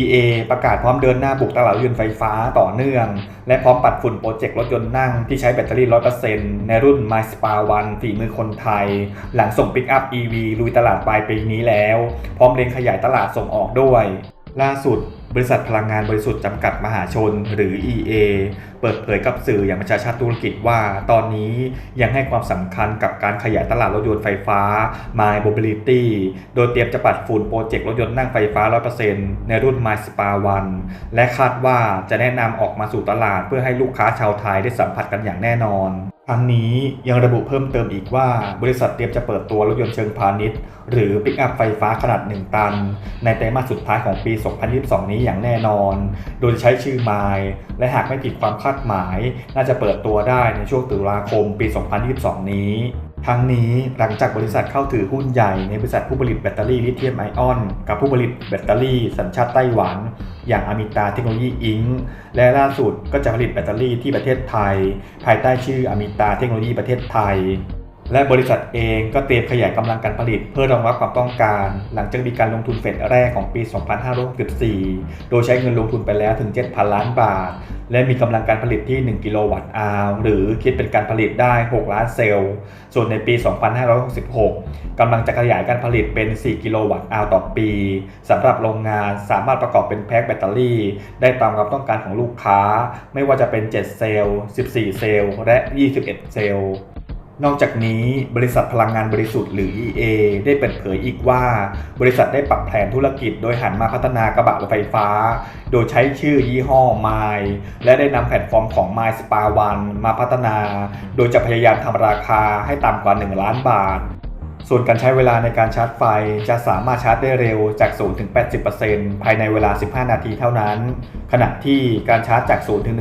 EA ประกาศพร้อมเดินหน้าบุกตลาดรถยนต์ไฟฟ้าต่อเนื่อง และพร้อมปัดฝุ่นโปรเจกต์รถยนต์นั่งที่ใช้แบตเตอรี่ 100%ในรุ่น My Spa One ฝีมือคนไทย หลังส่งปิกอัพ EV ลุยตลาดปลายปีนี้แล้ว พร้อมเล็งขยายตลาดส่งออกด้วย ล่าสุด บริษัทพลังงานบริสุทธิ์จำกัดมหาชนหรือ EA เปิดเผยกับสื่ออย่างประชาชาติธุรกิจว่า ตอนนี้ยังให้ความสำคัญกับการขยายตลาดรถยนต์ไฟฟ้า My Mobility โดยเตรียมจะปัดฝุ่นโปรเจกต์รถยนต์นั่งไฟฟ้า 100%ในรุ่น My Spa One และคาดว่าจะแนะนำออกมาสู่ตลาดเพื่อให้ลูกค้าชาวไทยได้สัมผัสกันอย่างแน่นอนทั้งนี้ยังระบุเพิ่มเติมอีกว่า บริษัทเตรียมจะเปิดตัวรถยนต์เชิงพาณิชย์ หรือปิกอัพไฟฟ้าขนาด 1 ตัน ในไตรมาสสุดท้ายของปี 2022 นี้อย่างแน่นอน โดยใช้ชื่อ My และหากไม่ผิดความคาดหมาย น่าจะเปิดตัวได้ในช่วงตุลาคมปี 2022 นี้ทั้งนี้หลังจากบริษัทเข้าถือหุ้นใหญ่ในบริษัทผู้ผลิตแบตเตอรี่ลิเธียมไอออน กับผู้ผลิตแบตเตอรี่สัญชาติไต้หวัน อย่างอมิตาเทคโนโลยีอิงและล่าสุดก็จะผลิตแบตเตอรี่ที่ประเทศไทย ภายใต้ชื่ออมิตาเทคโนโลยีประเทศไทย และบริษัทเองก็เตรียมขยายกำลังการผลิตเพื่อรองรับความต้องการ หลังจากมีการลงทุนเฟสแรกของปี 2564 โดยใช้เงินลงทุนไปแล้วถึง 7,000 ล้านบาท และมีกำลังการผลิตที่ 1 กิโลวัตต์อาวหรือคิดเป็นการผลิตได้ 6 ล้านเซลล์ ส่วนในปี 2566 กำลังจะขยายการผลิตเป็น 4 กิโลวัตต์อาวต่อปีสำหรับโรงงานสามารถประกอบเป็นแพ็คแบตเตอรี่ ได้ตามความต้องการของลูกค้า ไม่ว่าจะเป็น 7 เซลล์ 14 เซลล์ และ 21 เซลล์ นอกจากนี้บริษัทพลังงานบริสุทธิ์หรือ EA ได้เปิดเผยอีกว่า บริษัทได้ปรับแผนธุรกิจโดยหันมาพัฒนากระบะรถไฟฟ้า โดยใช้ชื่อยี่ห้อ My และได้นำแพลตฟอร์มของ My Spa One มาพัฒนา โดยจะพยายามทำราคาให้ต่ำกว่า 1 ล้านบาท ส่วนการใช้เวลาในการชาร์จไฟจะสามารถชาร์จได้เร็วจาก 0 ถึง 80%ภายในเวลา 15 นาทีเท่านั้น ขณะที่การชาร์จจาก 0 ถึง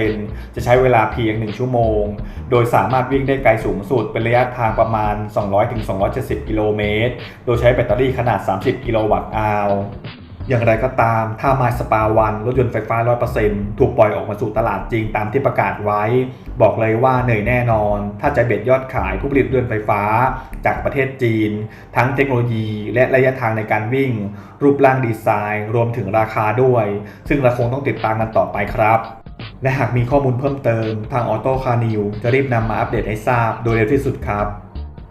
100%จะใช้เวลาเพียง 1 ชั่วโมง โดยสามารถวิ่งได้ไกลสูงสุดเป็นระยะทางประมาณ 200 ถึง 270 กิโลเมตร โดยใช้แบตเตอรี่ขนาด 30 กิโลวัตต์อาว อย่างไรก็ตาม ถ้า My Spa One รถยนต์ไฟฟ้า 100%ถูกปล่อยออกมาสู่ตลาดจริงตามที่ประกาศไว้ บอกเลยว่าเหนื่อยแน่นอน ถ้าจะเบ็ดยอดขายผู้ผลิตรถยนต์ไฟฟ้า จากประเทศจีน ทั้งเทคโนโลยี และระยะทางในการวิ่ง รูปร่างดีไซน์ รวมถึงราคาด้วย ซึ่งเราคงต้องติดตามกันต่อไปครับ และหากมีข้อมูลเพิ่มเติม ทางออโต้คานิวจะรีบนำมาอัปเดตให้ทราบโดยเร็วที่สุดครับ